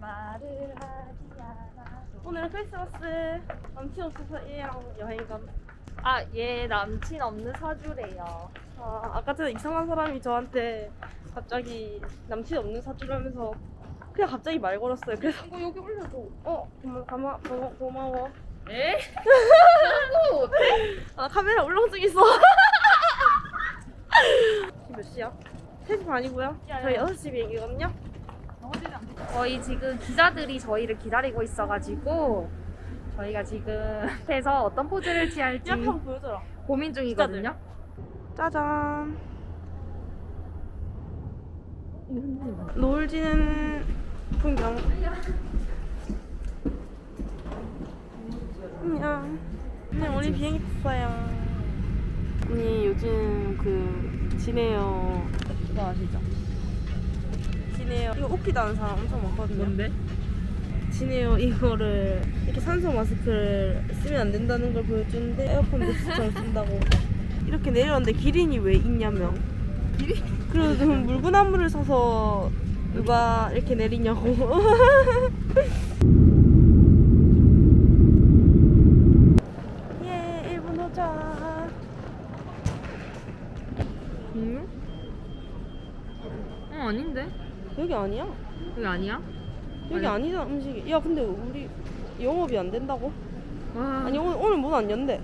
말을 하지 않아. 오늘 크리스마스 남친 없어서 얘랑 여행 감. 아, 얘 남친 없는 사주래요. 아, 아까 전에 이상한 사람이 저한테 갑자기 남친 없는 사주라면서 그냥 갑자기 말 걸었어요. 그래서 이거 여기 올려줘. 어 고마 고마 고마 고마워. 에? 아 카메라 울렁증 있어. 지금 몇 시야? 3시 반이고요. 야, 야. 저희 6시 비행기거든요. 저희 지금 기자들이 저희를 기다리고 있어가지고 저희가 지금 앞에서 어떤 포즈를 취할지 야, 한번 보여줘라. 고민 중이거든요. 짜잔. 노을 지는 풍경. 안녕. 안녕, 우리 비행기 탔어요. 언니 요즘 그 지네요. 그거 아시죠? 지네요. 이거 웃기다는 사람 엄청 많거든요. 뭔데? 지네요 이거를 이렇게 산소 마스크를 쓰면 안 된다는 걸 보여주는데 에어컨 부스처럼 쓴다고 이렇게 내렸는데 기린이 왜 있냐며 기린? 그리고 좀 물구나무를 서서 누가 이렇게 내리냐고 예 도착? 어 아닌데? 여기 아니야 여기 아니야? 여기 아니. 아니잖아 음식이 야 근데 우리 영업이 안 된다고? 와 아니 오늘, 오늘 문 안 연대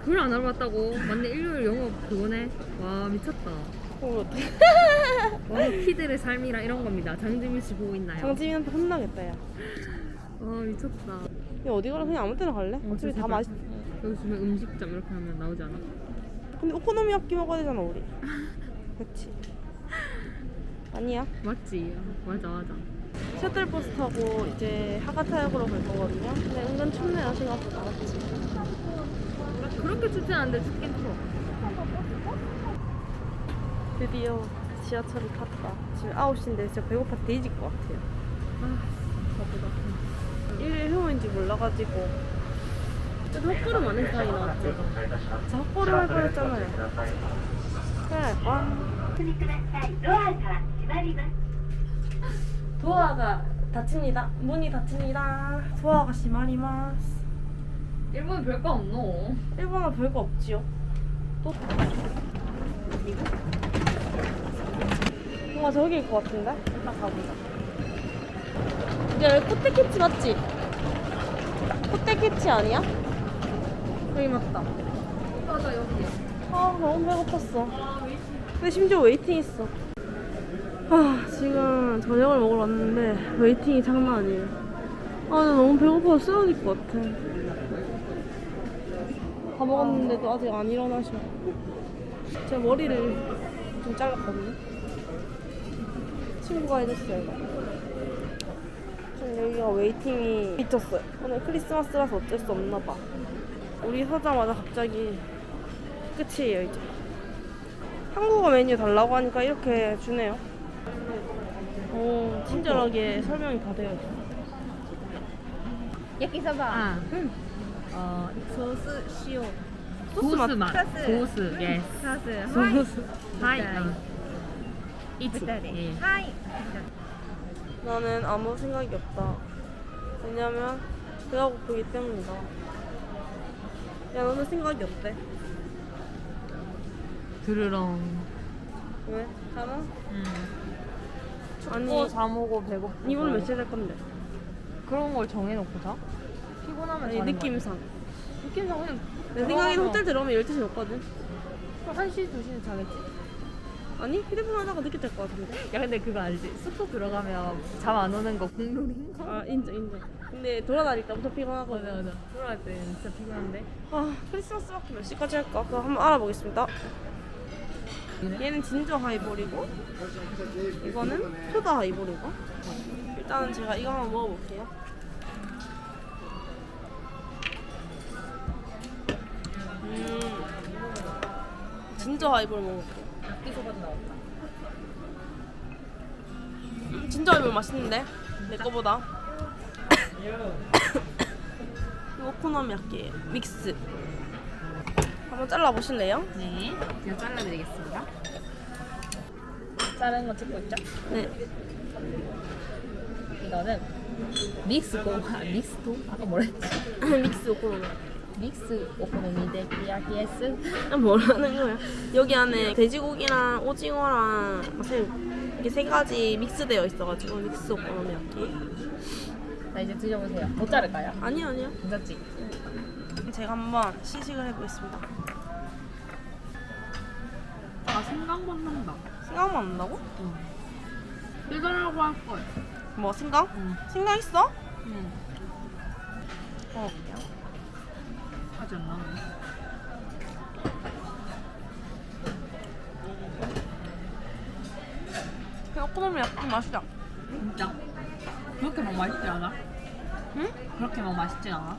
그걸 안 알아봤다고 맞네 일요일 영업 그거네 와 미쳤다 오늘 어떡해 와 키들의 삶이랑 이런 겁니다 장지민 씨 보고 있나요? 장지민한테 혼나겠다 야 와 미쳤다 야 어디 가라 그냥 아무 때나 갈래? 어, 어차피 다. 맛있 여기 보면 음식점 이렇게 하면 나오지 않아? 근데 오코노미야끼 먹어야 되잖아 우리 그치 아니야? 맞지? 맞아 맞아. 셔틀버스 타고 이제 하가타역으로 갈 거거든요. 근데 은근 춥네요 생각보다 맞지? 그렇게 춥진 않은데 춥긴 추워. 드디어 지하철을 탔다. 지금 9시인데 진짜 배고파 뒤질 것 같아요. 아 바쁘다 일일 휴무인지 몰라가지고. 그래도 헛걸음 안 했다니 나왔지. 저 헛걸음 할 뻔했잖아요. 큰일 날 뻔. 도화가 닫힙니다. 문이 닫힙니다. 도화가 시마리마스. 일본은 별거 없노. 일본은 별거 없지요. 또 이거? 뭔가 저기일 것 같은데? 일단 가보자. 이게 코테키치 맞지? 코테키치 아니야? 여기 맞다. 맞아 여기. 아 너무 배고팠어. 근데 심지어 웨이팅 있어. 아, 지금 저녁을 먹으러 왔는데 웨이팅이 장난 아니에요. 아, 나 너무 배고파서 쓰러질 것 같아. 다 먹었는데도 아직 안 일어나셔. 제가 머리를 좀 잘랐거든요. 친구가 해줬어요. 지금 여기가 웨이팅이 미쳤어요. 오늘 크리스마스라서 어쩔 수 없나 봐. 우리 서자마자 갑자기 끝이에요 이제. 한국어 메뉴 달라고 하니까 이렇게 주네요. 오, 친절하게 설명이 다 되어 있어. 야끼소바 아, 어 소스 시오 소스 맛. 맛 소스. 소스 예스 사스 소스. 하이 네. 어. 이츠 예. 하이 나는 아무 생각이 없다. 왜냐면 배가 고프기 때문이다. 야, 너는 생각이 없대. 드르렁 왜? 자나? 음. 아니, 춥고 잠오고 배고프고 니 오늘 며칠 잘 건데? 그런 걸 정해놓고 자? 피곤하면 아니, 자는 느낌상. 거야. 느낌상 그냥 내 들어가서 호텔 들어오면 12시 넘거든. 그럼 1시 2시는 자겠지 아니, 휴대폰 하다가 늦게 잘 것 같은데. 야 근데 그거 알지? 숙소 들어가면 잠 안 오는 거 공룰인가? 아, 인정, 인정. 근데 돌아다닐 때 엄청 피곤하거든. 맞아 맞아 돌아갈 때 진짜 피곤한데 아, 크리스마스밖에 몇 시까지 할까? 그거 한번 알아보겠습니다. 얘는 진저 하이볼이고, 이거는 소다 하이볼이고. 일단은 제가 이거 한번 먹어볼게요. 음, 진저 하이볼 먹어볼게요. 나왔다 진저 하이볼 맛있는데? 내 거보다. 오코노미야끼 믹스. 한번 잘라보실래요? 네 제가 잘라드리겠습니다 자르는 거 찍고 있죠? 네. 이거는 믹스 고 아, 믹스 도 아까 뭐랬지? 믹스 오코노미. 믹스 오코노미데 기야키에스 뭐라는 거야? 여기 안에 돼지고기랑 오징어랑 새우 이게 세 가지 믹스되어 있어가지고 믹스 오코노미야키. 자 이제 드셔보세요 못 자를까요? 아니 아니요. 괜찮지? 제가 한번 시식을 해보겠습니다. 생강만 난다. 생강만 난다고? 빼달라고 할 걸. 뭐 생강? 응. 생강 있어? 응. 어. 하지 안 나네. 그냥 오코노미야키 맛이다. 진짜. 그렇게 막 맛있지 않아? 응? 그렇게 막 맛있지 않아?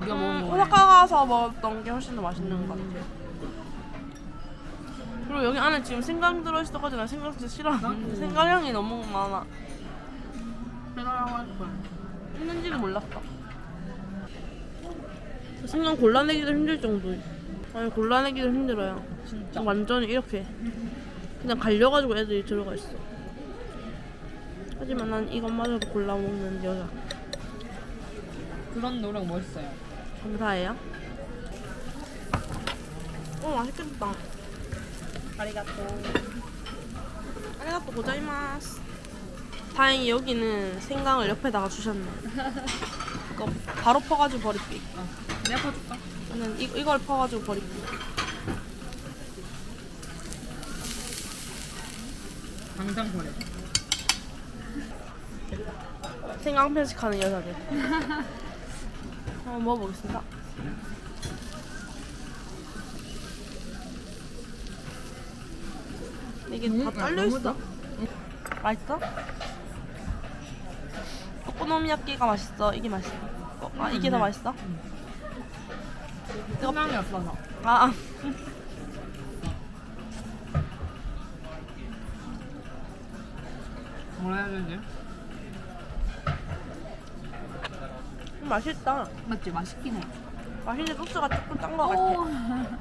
네가 음, 먹은 거. 오사카 가서 먹었던 게 훨씬 더 맛있는 것 같아. 그리고 여기 안에 지금 생강 들어있어가지고 나 생강 진짜 싫어하는데 나도. 생강 향이 너무 많아. 빼달라고 할 걸. 있는지는 몰랐어. 생강 골라내기도 힘들 정도. 아니 골라내기도 힘들어요. 진짜. 완전히 이렇게 그냥 갈려가지고 애들이 들어가 있어. 하지만 난 이것마저도 골라 먹는 여자. 그런 노력 멋있어요. 감사해요. 어 맛있겠다. 아리가또. 아리가또 고자이마스. 다행히 여기는 생강을 옆에다가 주셨네. 이거 바로 퍼가지고 버릴게. 어. 내가 퍼줄까? 저는 이, 이걸 퍼가지고 버릴게. 당장 버려. 생강 편식하는 여자들. 한번 먹어보겠습니다. 이게 다 잘려 있어. 맛있어? 오코노미야끼가 맛있어. 이게 맛있어. 어, 아 이게 더 맛있어? 생강이 없어서. 아, 아. 뭐라 해야 되지? 음, 맛있다. 맞지? 맛있긴 해. 맛있는데 소스가 조금 짠 것 같아.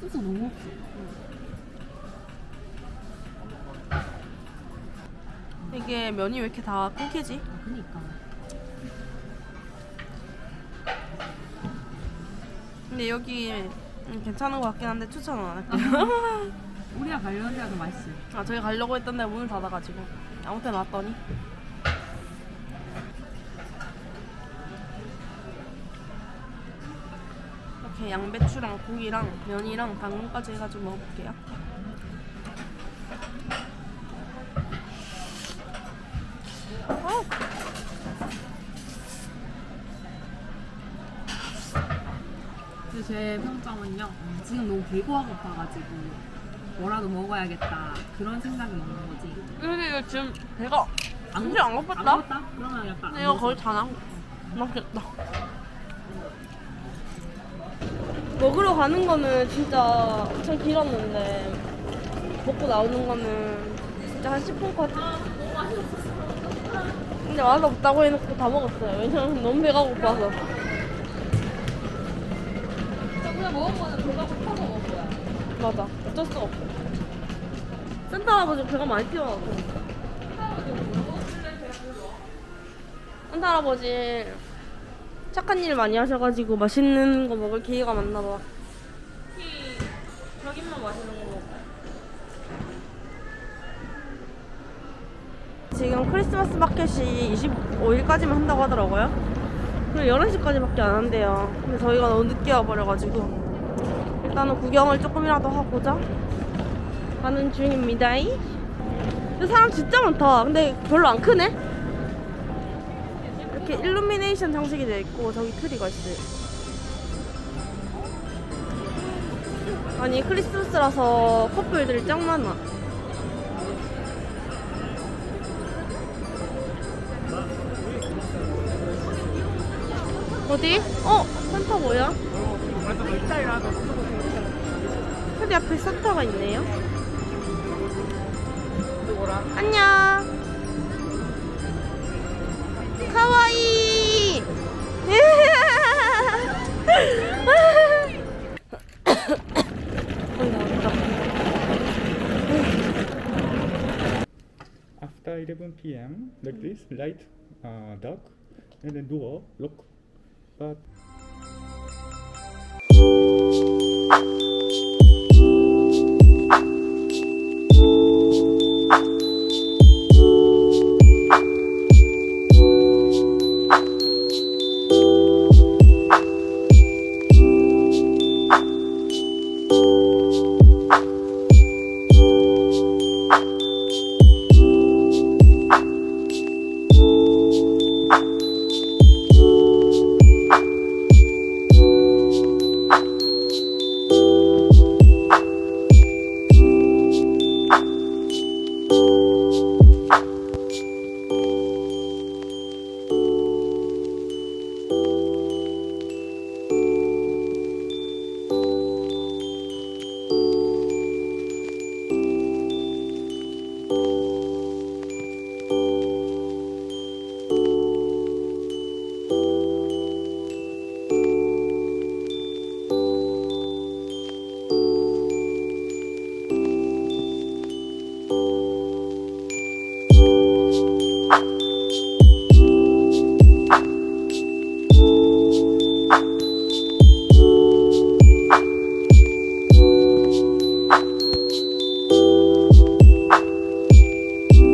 소스 너무 없어. 이게 면이 왜 이렇게 다 끊기지? 아, 그니까. 근데 여기 음, 괜찮은 것 같긴 한데 추천은 안 할게요. 우리가 가려는 데가 더 맛있어. 아 저희 가려고 했던데 문을 닫아가지고 아무 때나 왔더니 이렇게 양배추랑 고기랑 면이랑 당근까지 해가지고 먹어볼게요. 근데 제 평점은요. 지금 너무 배고가 고파가지고 뭐라도 먹어야겠다 그런 생각이 있는 거지. 근데 이거 지금 배가 안 진짜 안안 고팠다? 먹었다? 그러면 약간. 근데 안 이거 먹었어. 거의 다 남, 남겠다. 먹으러 가는 거는 진짜 엄청 길었는데 먹고 나오는 거는 진짜 한 10분 컷. 근데 맛 없다고 해놓고 다 먹었어요. 왜냐면 너무 배가 고파서. 그냥 먹은 거는 배가 고파서 먹은 거야 맞아. 어쩔 수가 없어. 산타 할아버지 배가 많이 피워갖고. 산타 할아버지 착한 일 많이 하셔가지고 맛있는 거 먹을 기회가 많나 봐. 특히 자기만 맛있는 거 먹어. 지금 크리스마스 마켓이 25일까지만 한다고 하더라고요. 그리고 11시까지밖에 안 한대요. 근데 저희가 너무 늦게 와버려가지고 일단은 구경을 조금이라도 하고자 가는 중입니다. 근데 사람 진짜 많다. 근데 별로 안 크네. 이렇게 일루미네이션 장식이 되어 있고 저기 트리가 있어요. 아니 크리스마스라서 커플들이 짱 많아. 어디? 어? 산타 뭐야? 트리 앞에 산타가 있네요. 안녕. 카와이. 아프터 11 7 p.m. like this, light, uh, dark, and then door lock. Bye.